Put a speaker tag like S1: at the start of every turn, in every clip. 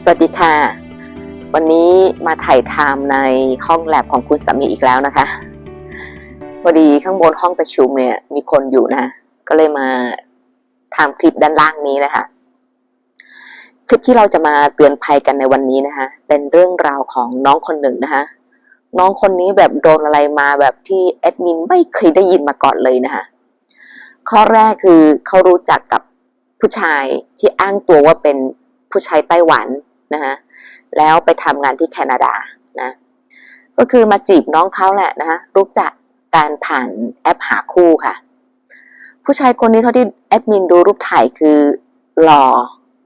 S1: สวัสดีค่ะ วันนี้มาถ่ายทำในห้องแลบของคุณสามีอีกแล้วนะคะพอดีข้างบนห้องประชุมเนี่ยมีคนอยู่นะ ก็เลยมาทำคลิปด้านล่างนี้นะคะ คลิปที่เราจะมาเตือนภัยกันในวันนี้นะคะ เป็นเรื่องราวของน้องคนหนึ่งนะคะ น้องคนนี้แบบโดนอะไรมาแบบที่แอดมินไม่เคยได้ยินมาก่อนเลยนะคะ ข้อแรกคือเขารู้จักกับผู้ชายที่อ้างตัวว่าเป็น ผู้ชายไต้หวันนะคะแล้วไปทำงานที่แคนาดานะก็คือมาจีบน้องเขาแหละนะคะรู้จักการผ่านแอปหาคู่ค่ะ ผู้ชายคนนี้เท่าที่แอดมินดูรูปถ่ายคือหล่อ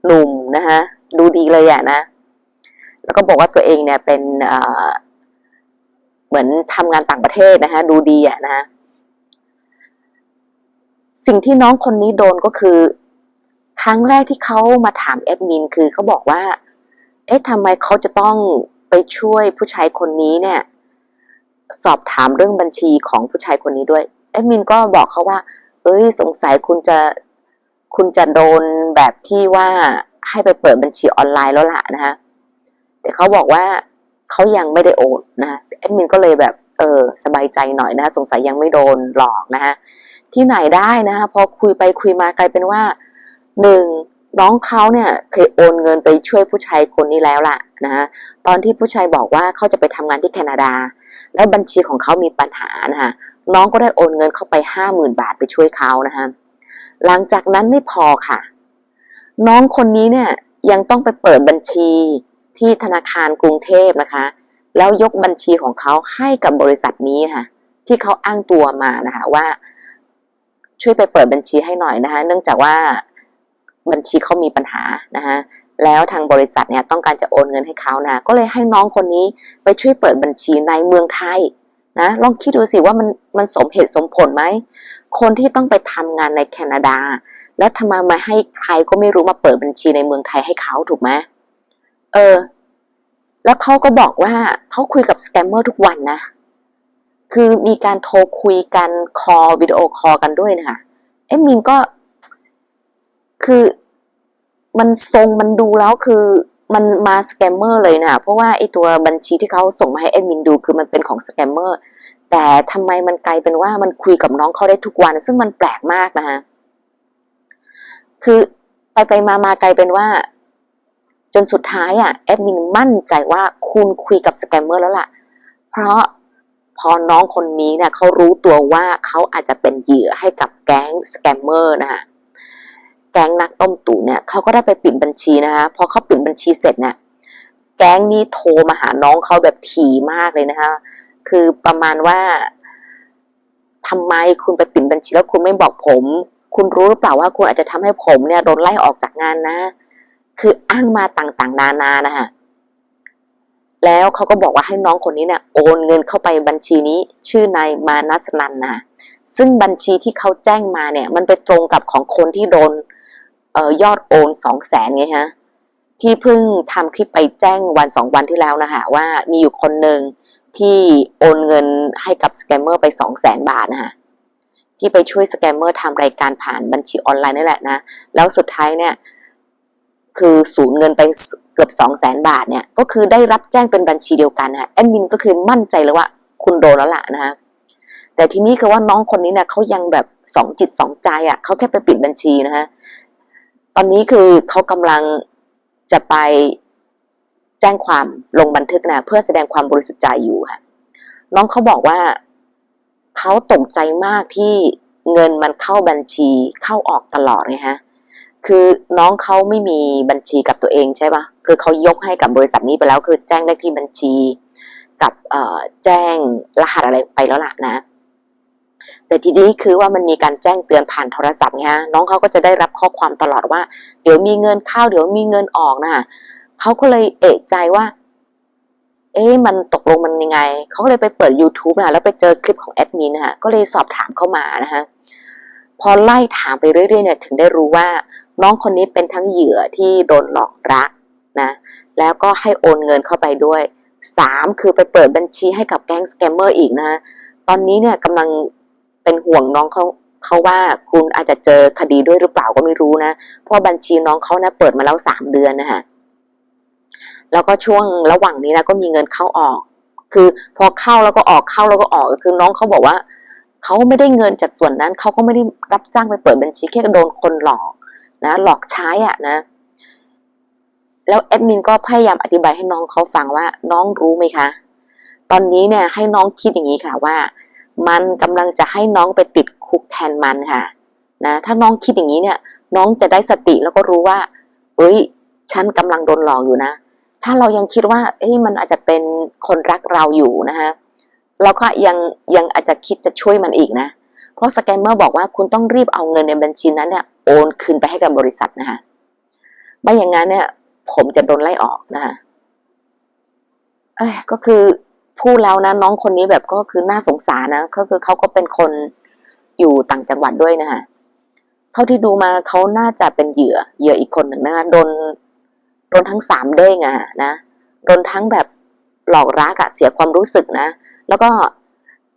S1: หนุ่มนะคะดูดีเลยอะนะ แล้วก็บอกว่าตัวเองเนี่ยเป็นเหมือนทำงานต่างประเทศนะคะดูดีอะนะสิ่งที่น้องคนนี้โดนก็คือ รั้งแรกที่เขามาถามแอดมินคือเขาบอกว่า เอ๊ะทำไมเขาจะต้องไปช่วยผู้ชายคนนี้เนี่ย สอบถามเรื่องบัญชีของผู้ชายคนนี้ด้วยแอดมินก็บอกเขาว่า เอ้ยสงสัยคุณจะคุณจะโดนแบบที่ว่าให้ไปเปิดบัญชีออนไลน์แล้วล่ะนะคะแต่เขาบอกว่าเขายังไม่ได้โอนนะแอดมินก็เลยแบบเออสบายใจหน่อยนะสงสัยยังไม่โดนหลอกนะคะที่ไหนได้นะคะพอคุยไปคุยมากลายเป็นว่า หนึ่งน้องเขาเนี่ยเคยโอนเงินไปช่วยผู้ชายคนนี้แล้วล่ะนะคะตอนที่ผู้ชายบอกว่าเขาจะไปทำงานที่แคนาดา แล้วบัญชีของเขามีปัญหานะคะน้องก็ได้โอนเงินเข้าไปห้าหมื่นบาทไปช่วยเขานะคะหลังจากนั้นไม่พอค่ะ น้องคนนี้เนี่ยยังต้องไปเปิดบัญชีที่ธนาคารกรุงเทพนะคะ แล้วยกบัญชีของเขาให้กับบริษัทนี้ค่ะ ที่เขาอ้างตัวมานะคะว่า ช่วยไปเปิดบัญชีให้หน่อยนะคะ เนื่องจากว่า บัญชีเขามีปัญหานะคะแล้วทางบริษัทเนี่ยต้องการจะโอนเงินให้เขานะก็เลยให้น้องคนนี้ไปช่วยเปิดบัญชีในเมืองไทยนะลองคิดดูสิว่ามันมันสมเหตุสมผลไหมคนที่ต้องไปทำงานในแคนาดา แล้วทำไมมาให้ใครก็ไม่รู้มาเปิดบัญชีในเมืองไทยให้เขาถูกไหมเออ แล้วเขาก็บอกว่าเขาคุยกับสแกมเมอร์ทุกวันนะ คือมีการโทรคุยกันคอวิดีโอคอลกันด้วยนะคะเอ็มมินก็ คือมันทรงมันดูแล้วคือมันมาสแกมเมอร์เลยนะเพราะว่าไอตัวบัญชีที่เขาส่งมาให้แอดมินดูคือมันเป็นของสแกมเมอร์แต่ทำไมมันกลายเป็นว่ามันคุยกับน้องเขาได้ทุกวัน ซึ่งมันแปลกมากนะคะคือไปไปมามากลายเป็นว่า จนสุดท้ายอะแอดมินมั่นใจว่าคุณคุยกับสแกมเมอร์แล้วล่ะ เพราะพอน้องคนนี้เนี่ยเขารู้ตัวว่าเขาอาจจะเป็นเหยื่อให้กับแก๊งสแกมเมอร์นะคะ ก๊งนักต้มตุ๋นเนี่ยเขาก็ได้ไปปิดบัญชีนะคะพอเขาปิดบัญชีเสร็จเนี่ยแก๊งนี้โทรมาหาน้องเขาแบบถี่มากเลยนะคะ คือประมาณว่าทำไมคุณไปปิดบัญชีแล้วคุณไม่บอกผม คุณรู้หรือเปล่าว่าคุณอาจจะทำให้ผมเนี่ยโดนไล่ออกจากงานนะ คืออ้างมาต่างๆ นานานะคะแล้วเขาก็บอกว่าให้น้องคนนี้เนี่ยโอนเงินเข้าไปบัญชีนี้ ชื่อนายมานัสนันนะซึ่งบัญชีที่เขาแจ้งมาเนี่ย มันไปตรงกับของคนที่โดน อ่อยอดโอนสองแสนไงฮะที่เพิ่งทำคลิปไปแจ้งวันสองวันที่แล้วนะคะว่ามีอยู่คนหนึ่งที่โอนเงินให้กับสแกมเมอร์ไปสองแสนบาทนะคะที่ไปช่วยสแกมเมอร์ทำรายการผ่านบัญชีออนไลน์นี่แหละนะ แล้วสุดท้ายเนี่ย คือสูญเงินไปเกือบสองแสนบาทเนี่ย ก็คือได้รับแจ้งเป็นบัญชีเดียวกันนะแอดมินก็คือมั่นใจเลยว่าคุณโดนแล้วล่ะนะคะแต่ทีนี้คือว่าน้องคนนี้เนี่ยเขายังแบบสองจิตสองใจอะเขาแค่ไปปิดบัญชีนะคะ ตอนนี้คือเขากำลังจะไปแจ้งความลงบันทึกนะเพื่อแสดงความบริสุทธิ์ใจอยู่ค่ะ น้องเขาบอกว่าเขาตกใจมากที่เงินมันเข้าบัญชีเข้าออกตลอดไงฮะคือน้องเขาไม่มีบัญชีกับตัวเองใช่ปะคือเขายกให้กับบริษัทนี้ไปแล้ว คือแจ้งได้ที่บัญชี กับแจ้งรหัสอะไรไปแล้วล่ะนะ แต่ทีนี้คือว่ามันมีการแจ้งเตือนผ่านโทรศัพท์ไงฮะน้องเขาก็จะได้รับข้อความตลอดว่า เดี๋ยวมีเงินเข้าเดี๋ยวมีเงินออกนะเขาก็เลยเอะใจว่า เอ๊ะมันตกลงมันยังไงเขาก็เลยไปเปิด YouTube นะแล้วไปเจอคลิปของแอดมินนะคะก็เลยสอบถามเข้ามานะคะพอไล่ถามไปเรื่อยๆเนี่ยถึงได้รู้ว่า น้องคนนี้เป็นทั้งเหยื่อที่โดนหลอกรักนะแล้วก็ให้โอนเงินเข้าไปด้วยสามคือไปเปิดบัญชีให้กับแก๊งสแกมเมอร์อีกนะตอนนี้เนี่ยกำลัง เป็นห่วงน้องเขาเขาว่าคุณอาจจะเจอคดีด้วยหรือเปล่าก็ไม่รู้นะ เพราะบัญชีน้องเขานะเปิดมาแล้วสามเดือนนะคะแล้วก็ช่วงระหว่างนี้นะก็มีเงินเข้าออก คือพอเข้าแล้วก็ออกเข้าแล้วก็ออกคือน้องเขาบอกว่าเขาไม่ได้เงินจากส่วนนั้นเขาก็ไม่ได้รับจ้างไปเปิดบัญชีแค่โดนคนหลอกนะ หลอกใช้อะนะ แล้วแอดมินก็พยายามอธิบายให้น้องเขาฟังว่าน้องรู้ไหมคะ ตอนนี้เนี่ยให้น้องคิดอย่างนี้ค่ะว่า มันกำลังจะให้น้องไปติดคุกแทนมันค่ะนะถ้าน้องคิดอย่างนี้เนี่ยน้องจะได้สติแล้วก็รู้ว่า เอ้ย ฉันกำลังโดนหลอกอยู่นะ ถ้าเรายังคิดว่า เอ้ยมันอาจจะเป็นคนรักเราอยู่นะคะเราก็ยังยังอาจจะคิดจะช่วยมันอีกนะ เพราะสแกมเมอร์บอกว่าคุณต้องรีบเอาเงินในบัญชีนั้นเนี่ยโอนคืนไปให้กับบริษัทนะคะไม่อย่างนั้นเนี่ย ผมจะโดนไล่ออกนะคะเอ้ก็คือ พูดแล้วนะน้องคนนี้แบบก็คือน่าสงสารนะก็คือเขาก็เป็นคนอยู่ต่างจังหวัดด้วยนะคะเท่าที่ดูมาเขาน่าจะเป็นเหยื่อเหยื่ออีกคนหนึ่งนะคะโดนโดนทั้งสามเด้งอะนะโดนทั้งแบบหลอกรักอะเสียความรู้สึกนะ แล้วก็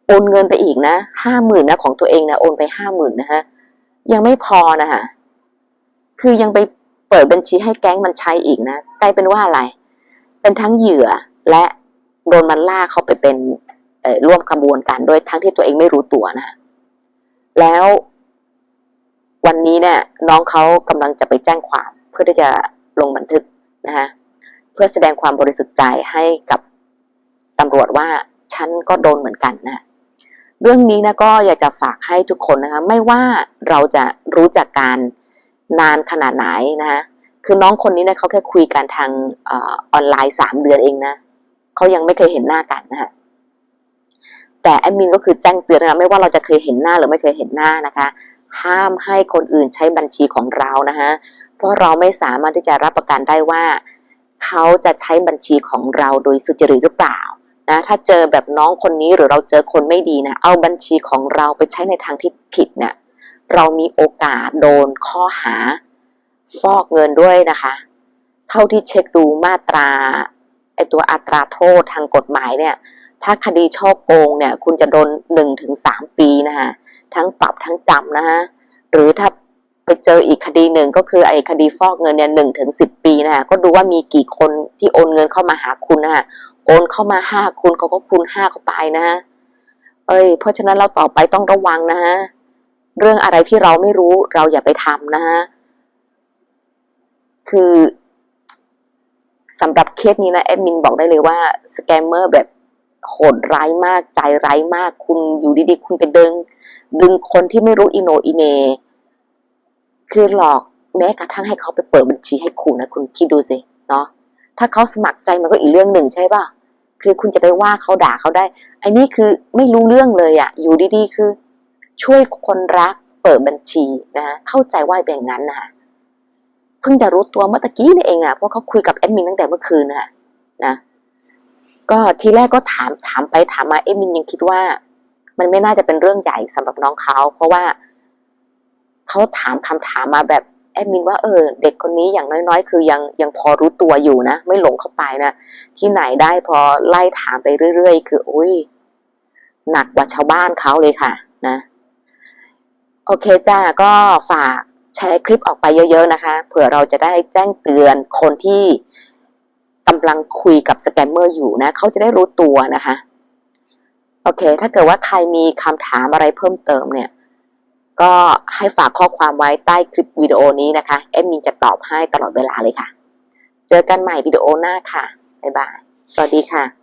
S1: โอนเงินไปอีกนะห้าหมื่นนะของตัวเองนะโอนไปห้าหมื่นนะฮะยังไม่พอนะคะคือยังไปเปิดบัญชีให้แก๊งมันใช้อีกนะกลายเป็นว่าอะไร เป็นทั้งเหยื่อและ โดนมันล่าเข้าไปเป็นร่วมกบวนการโดยทั้งที่ตัวเองไม่รู้ตัวนะแล้ววันนี้เนี่ย น้องเขากำลังจะไปแจ้งความเพื่อที่จะลงบันทึกนะคะเพื่อแสดงความบริสุทธิ์ใจให้กับตำรวจว่าฉันก็โดนเหมือนกันนะเรื่องนี้นะก็อยากจะฝากให้ทุกคนนะคะ ไม่ว่าเราจะรู้จักการนานขนาดไหนนะคะคือน้องคนนี้เนะเขาแค่คุยกันทางออนไลน์สามเดือนเองนะ เขายังไม่เคยเห็นหน้ากันนะคะแต่แอดมินก็คือแจ้งเตือนนะไม่ว่าเราจะเคยเห็นหน้าหรือไม่เคยเห็นหน้านะคะ ห้ามให้คนอื่นใช้บัญชีของเรานะคะเพราะเราไม่สามารถที่จะรับประกันได้ว่า เขาจะใช้บัญชีของเราโดยสุจริตหรือเปล่านะถ้าเจอแบบน้องคนนี้หรือเราเจอคนไม่ดีนะเอาบัญชีของเราไปใช้ในทางที่ผิดเนะี่ยเรามีโอกาสโดนข้อหา ฟอกเงินด้วยนะคะ เท่าที่เช็คดูมาตรา ตัวอัตราโทษทางกฎหมายเนี่ย ถ้าคดีช่อโกงเนี่ย คุณจะโดนหนึ่งถึงสามปีนะคะทั้งปรับทั้งจำนะคะหรือถ้าไปเจออีกคดีหนึ่งก็คือไอ้คดีฟอกเงินเนี่ยหนึ่งถึงสิบปีนะคะก็ดูว่ามีกี่คนที่โอนเงินเข้ามาหาคุณนะคะโอนเข้ามาห้าคุณเขาก็คูณห้าเข้าไปนะฮะเอ้ย เพราะฉะนั้นเราต่อไปต้องระวังนะฮะ เรื่องอะไรที่เราไม่รู้เราอย่าไปทำนะฮะ คือ สำหรับเคสนี้นะแอดมินบอกได้เลยว่าสแกมเมอร์แบบโหดร้ายมากใจร้ายมากคุณอยู่ดีๆ คุณไปดึง ดึงคนที่ไม่รู้อิโนอิเน คือหลอกแม้กระทั่งให้เขาไปเปิดบัญชีให้คุณนะคุณคิดดูสิเนาะถ้าเขาสมัครใจมันก็อีกเรื่องหนึ่งใช่ป่ะคือคุณจะไปว่าเขาด่าเขาได้ไอ้นี่คือไม่รู้เรื่องเลยอะอยู่ดีๆ คือ ช่วยคนรักเปิดบัญชีนะเข้าใจว่าเป็นงนั้นนะคะ เพิ่งจะรู้ตัวเมื่อตะกี้นี่เองอะเพราะเขาคุยกับแอดมินตั้งแต่เมื่อคืนนะนะก็ทีแรกก็ถามถามไปถามมาแอดมินยังคิดว่า มันไม่น่าจะเป็นเรื่องใหญ่สำหรับน้องเขาเพราะว่าเขาถามคำถามมาแบบแอดมินว่าเออ เด็กคนนี้อย่างน้อยๆ คือยังยังพอรู้ตัวอยู่นะ ไม่หลงเข้าไปนะ ที่ไหนได้พอไล่ถามไปเรื่อยๆ คืออุ้ยหนักกว่าชาวบ้านเขาเลยค่ะ นะ โอเคจ้าก็ฝาก แชร์คลิปออกไปเยอะ ๆนะคะ เผื่อเราจะได้แจ้งเตือนคนที่กำลังคุยกับสแกมเมอร์อยู่นะ เขาจะได้รู้ตัวนะคะ โอเค ถ้าเกิดว่าใครมีคำถามอะไรเพิ่มเติมเนี่ย ก็ให้ฝากข้อความไว้ใต้คลิปวิดีโอนี้นะคะแอดมินจะตอบให้ตลอดเวลาเลยค่ะ เจอกันใหม่วิดีโอหน้าค่ะ บ๊ายบาย สวัสดีค่ะ